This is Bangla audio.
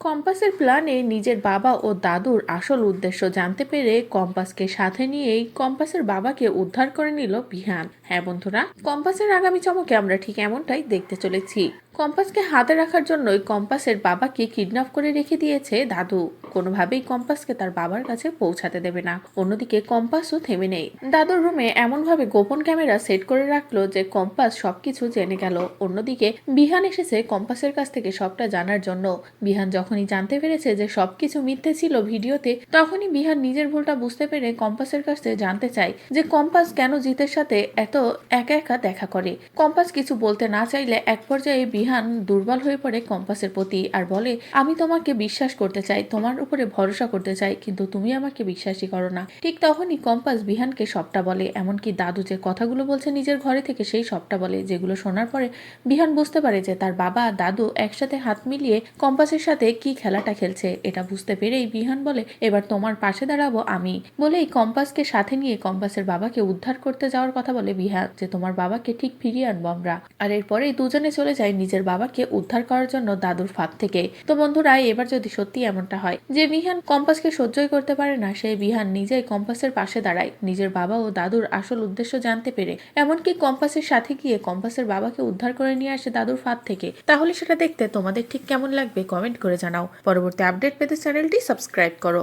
কম্পাসের প্ল্যানে নিজের বাবা ও দাদুর আসল উদ্দেশ্য জানতে পেরে কম্পাসকে সাথে নিয়েই কম্পাসের বাবাকে উদ্ধার করে নিল বিহান। হ্যাঁ বন্ধুরা, কম্পাসের আগামী চমকে আমরা ঠিক এমনটাই দেখতে চলেছি। কম্পাসকে হাতে রাখার জন্যই কম্পাসের বাবাকে কিডন্যাপ করে রেখে দিয়েছে দাদু। কোনোভাবেই কম্পাসকে তার বাবার কাছে পৌঁছাতে দেবে না। অন্যদিকে কম্পাসও থেমে নেই। দাদুর রুমে এমনভাবে গোপন ক্যামেরা সেট করে রাখল যে কম্পাস সবকিছু জেনে গেল। অন্যদিকে বিহান এসেছে কম্পাসের কাছ থেকে সবটা জানার জন্য। বিহান যখনই জানতে পেরেছে যে সবকিছু মিথ্যে ছিল ভিডিওতে, তখনই বিহান নিজের ভুলটা বুঝতে পেরে কম্পাসের কাছ থেকে জানতে চায় যে কম্পাস কেন জিতের সাথে এত একা একা দেখা করে। কম্পাস কিছু বলতে না চাইলে এক পর্যায়ে বিহান দুর্বল হয়ে পড়ে কম্পাসের প্রতি আর বলে, আমি তোমাকে বিশ্বাস করতে চাই, তোমার উপরে ভরসা করতে চাই, কিন্তু তুমি আমাকে বিশ্বাসই করো না। ঠিক তখনই কম্পাস বিহানকে সবটা বলে, এমনকি দাদু যে কথাগুলো বলছে নিজের ঘরে থেকে সেই সবটা বলে, যেগুলো শোনার পরে বিহান বুঝতে পারে যে তার বাবা দাদু একসাথে হাত মিলিয়ে কম্পাসের সাথে কি খেলাটা খেলছে, এটা বুঝতে পেরেই বিহান বলে, এবার তোমার পাশে দাঁড়াবো আমি। বলেই কম্পাসকে সাথে নিয়ে কম্পাসের বাবাকে উদ্ধার করতে যাওয়ার কথা বলে বিহান, যে তোমার বাবাকে ঠিক ফিরিয়ে আনব আমরা। আর এরপরেই দুজনে চলে যায় নিজের বাবাকে উদ্ধার করার জন্য দাদুর ফাঁদ থেকে। তো বন্ধুরা, এবার যদি সত্যি এমনটা হয় যে বিহান কম্পাসকে সহ্যই করতে পারে না সেই বিহান নিজেই কম্পাসের পাশে দাঁড়ায়। নিজের বাবা ও দাদুর আসল উদ্দেশ্য জানতে পেরে। এমনকি কম্পাসের সাথে গিয়ে কম্পাসের বাবাকে উদ্ধার করে নিয়ে আসে দাদুর ফাঁদ থেকে। তাহলে সেটা দেখতে তোমাদের ঠিক কেমন লাগবে কমেন্ট করে জানাও। পরবর্তী আপডেট পেতে চ্যানেলটি সাবস্ক্রাইব করো।